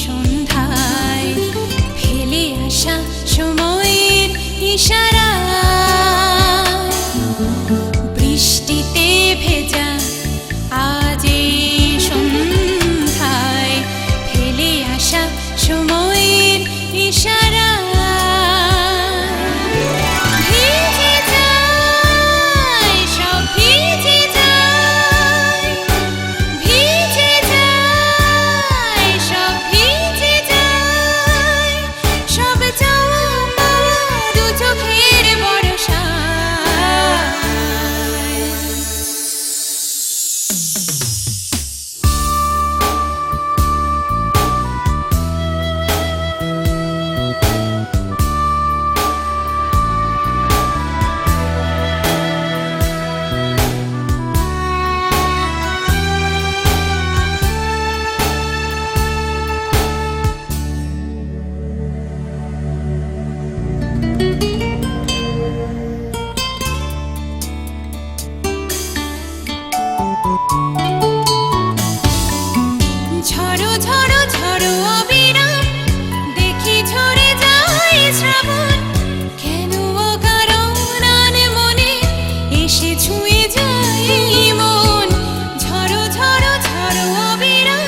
সন্ধ্যায় ফেলে আসা সময়ের ইশারা you. ঝড়ো ঝড়ো ঝড়ো অবিরাম। দেখি ঝরে যায় কেন কারণ মনে? এসে ছুঁয়ে যায় মন। ঝড়ো ঝড়ো ঝড়ো অবিরাম।